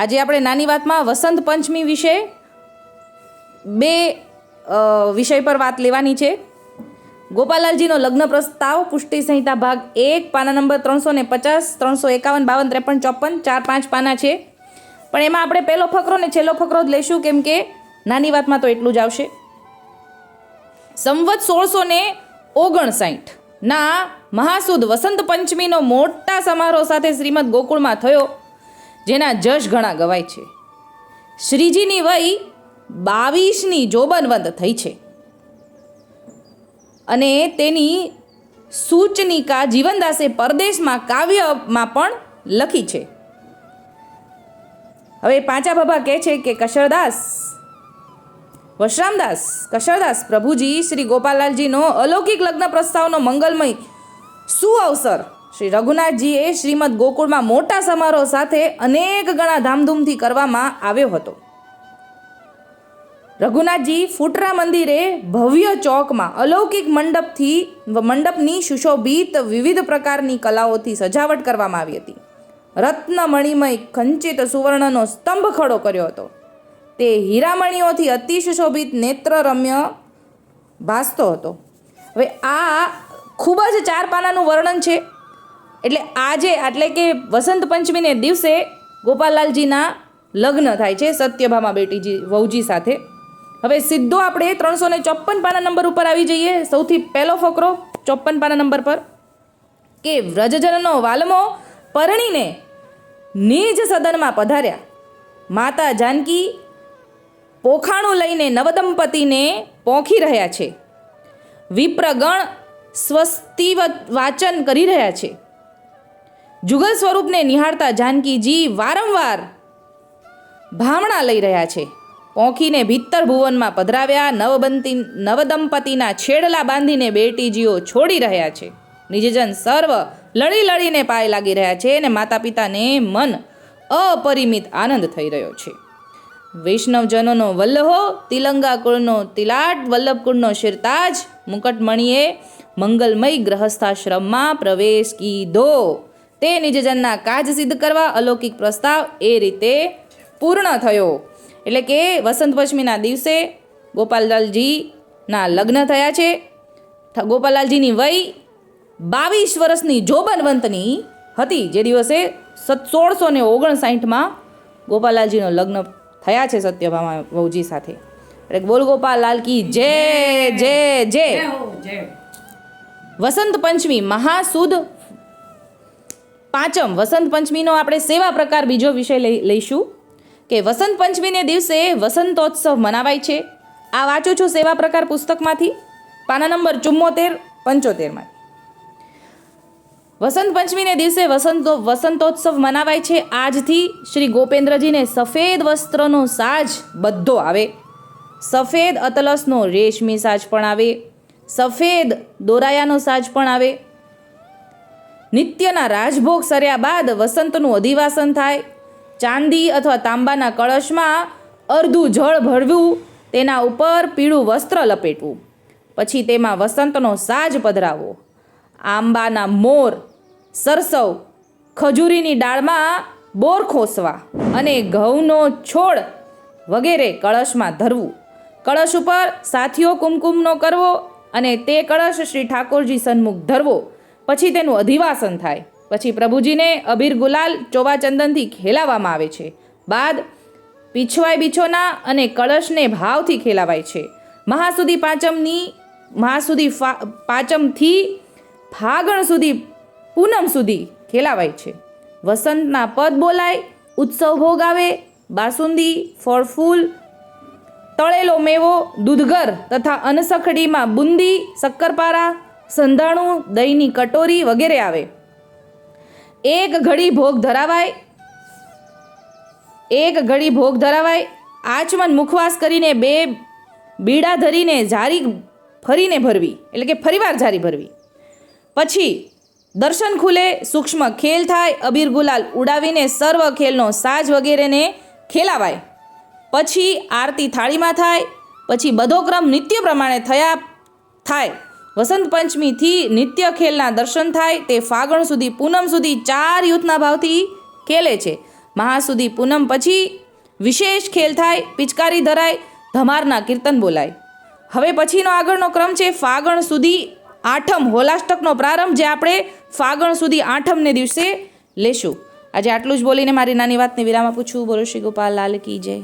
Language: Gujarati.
આજે આપણે નાની વાતમાં વસંત પંચમી વિશે બે વિષય પર વાત લેવાની છે. ગોપાલાલજીનો લગ્ન પ્રસ્તાવ, પુષ્ટિ સંહિતા ભાગ એક, પાના નંબર ત્રણસો ને પચાસ, ત્રણસો એકાવન, બાવન, ત્રેપન, ચોપન, ચાર, પાંચ પાના છે. પણ એમાં આપણે પહેલો ફકરો ને છેલ્લો ફકરો જ લઈશું, કેમ કે નાની વાતમાં તો એટલું જ આવશે. સંવત સોળસો ને ઓગણસાઠ ના મહાસુદ વસંત પંચમીનો મોટા સમારોહ સાથે શ્રીમદ ગોકુળમાં થયો. જેના જશ ઘણા ગવાય છે. શ્રીજીની વય બાવીસની જોબનવંત થઈ છે. અને તેની સૂચનિકા જીવનદાસે પરદેશમાં કાવ્યમાં પણ લખી છે. હવે પાંચા બાબા કહે છે કે કશરદાસ વશરામદાસ કશરદાસ પ્રભુજી, શ્રી ગોપાલાલજીનો અલૌકિક લગ્ન પ્રસ્તાવનો મંગલમય સુઅવસર શ્રી રઘુનાથજીએ શ્રીમદ ગોકુળમાં મોટા સમારોહ સાથે અનેક ગણા ધામધૂમથી કરવામાં આવ્યો હતો. રઘુનાથજી ફૂટરા મંદિરે ભવ્ય ચોકમાં અલૌકિક મંડપથી મંડપની સુશોભિત વિવિધ પ્રકારની કલાઓથી સજાવટ કરવામાં આવી હતી. રત્નમણિમય ખંચિત સુવર્ણનો સ્તંભ ખડો કર્યો હતો. તે હીરામણીઓથી અતિ સુશોભિત નેત્રરમ્ય ભાસતો હતો. હવે આ ખૂબ જ ચાર પાનાનું વર્ણન છે. એટલે આજે, એટલે કે વસંત પંચમીને દિવસે ગોપાલાલજીના લગ્ન થાય છે સત્યભામા બેટીજી વહુજી સાથે. હવે સીધો આપણે ત્રણસો ને ચોપન પાના નંબર ઉપર આવી જઈએ. સૌથી પહેલો ફકરો ચોપન પાના નંબર પર. કે વ્રજજનનો વાલમો પરણીને નિજ સદનમાં પધાર્યા. માતા જાનકી પોખાણું લઈને નવદંપતિને પોંખી રહ્યા છે. વિપ્રગણ સ્વસ્તિ વાચન કરી રહ્યા છે. જુગલ સ્વરૂપને નિહાળતા જાનકીજી વારંવાર ભામણા લઈ રહ્યા છે. પોંખીને ભીતર ભુવનમાં પધરાવ્યા નવબંતી, નવદંપતિના છેડલા બાંધીને બેટીજીઓ છોડી રહ્યા છે. નિજજન સર્વ લડી લડીને પાય લાગી રહ્યા છે અને માતા પિતાને મન અપરિમિત આનંદ થઈ રહ્યો છે. વૈષ્ણવજનોનો વલ્લહો તિલંગા કુળનો તિલાટ, વલ્લભ કુળનો શિરતાજ, મુકટમણીએ મંગલમય ગ્રહસ્થાશ્રમમાં પ્રવેશ કીધો. તે નિજજનના કાજ સિદ્ધ કરવા અલૌકિક પ્રસ્તાવ એ રીતે પૂર્ણ થયો. એટલે કે વસંત પંચમીના દિવસે ગોપાલલાલજીના લગ્ન થયા છે. ગોપાલલાલજીની વય બાવીસ વર્ષની જોબનવંતની હતી. જે દિવસે સત સોળસો ને ઓગણસાઠમાં ગોપાલાલજીનો લગ્ન થયા છે સત્યભામા વહુજી સાથે. એટલે બોલ ગોપાલાલ કી જય જય જય. વસંત પંચમી મહાસુદ પાંચમ વસંત પંચમીનો આપણે સેવા પ્રકાર બીજો વિષય લઈ લઈશું કે વસંત પંચમીને દિવસે વસંતોત્સવ મનાવાય છે. આ વાંચું છું સેવા પ્રકાર પુસ્તકમાંથી. પાના નંબર ચુમ્મોતેર પંચોતેરમાં વસંત પંચમીને દિવસે વસંતો, વસંતોત્સવ મનાવાય છે. આજથી શ્રી ગોપેન્દ્રજીને સફેદ વસ્ત્રનો સાજ બધો આવે. સફેદ અતલસનો રેશમી સાજ પણ આવે. સફેદ દોરાયાનો સાજ પણ આવે. નિત્યના રાજભોગ સર્યા બાદ વસંતનું અધિવાસન થાય. ચાંદી અથવા તાંબાના કળશમાં અર્ધું જળ ભરવું, તેના ઉપર પીળું વસ્ત્ર લપેટવું. પછી તેમાં વસંતનો સાજ પધરાવો. આંબાના મોર, સરસવ, ખજૂરીની ડાળમાં બોર ખોસવા અને ઘઉંનો છોડ વગેરે કળશમાં ધરવું. કળશ ઉપર સાથીઓ કુમકુમનો કરવો અને તે કળશ શ્રી ઠાકોરજી સન્મુખ ધરવો. પછી તેનું અધિવાસન થાય. પછી પ્રભુજીને અબીર ગુલાલ ચોવાચંદનથી ખેલાવવામાં આવે છે. બાદ પીછવાય બીછોના અને કળશને ભાવથી ખેલાવાય છે. મહાસુદી પાંચમની, મહાસુદી પાંચમથી ફાગણ સુધી પૂનમ સુધી ખેલાવાય છે. વસંતના પદ બોલાય, ઉત્સવ ભોગ આવે, બાસુંદી, ફળફૂલ, તળેલો મેવો, દૂધગર તથા અનસખડીમાં બુંદી, શક્કરપારા સંધાણું, દહીંની કટોરી વગેરે આવે. એક ઘડી ભોગ ધરાવાય, એક ઘડી ભોગ ધરાવાય, આચમન મુખવાસ કરીને બે બીડા ધરીને જારી ફરીને ભરવી, એટલે કે ફરીવાર જારી ભરવી. પછી દર્શન ખુલે, સૂક્ષ્મ ખેલ થાય, અબીર ગુલાલ ઉડાવીને સર્વ ખેલનો સાજ વગેરેને ખેલાવાય. પછી આરતી થાળીમાં થાય, પછી બધો ક્રમ નિત્ય પ્રમાણે થયા થાય. વસંત પંચમીથી નિત્ય ખેલના દર્શન થાય, તે ફાગણ સુધી પૂનમ સુધી ચાર યુથના ભાવથી ખેલે છે. મહા સુધી પૂનમ પછી વિશેષ ખેલ થાય, પિચકારી ધરાય, ધમારના કીર્તન બોલાય. હવે પછીનો આગળનો ક્રમ છે ફાગણ સુધી આઠમ હોલાષ્ટકનો પ્રારંભ, જે આપણે ફાગણ સુધી આઠમને દિવસે લેશું. આજે આટલું જ બોલીને મારી નાની વાતની વિરામ આપું છું. બોલો શ્રી ગોપાલ, લાલ કી જય.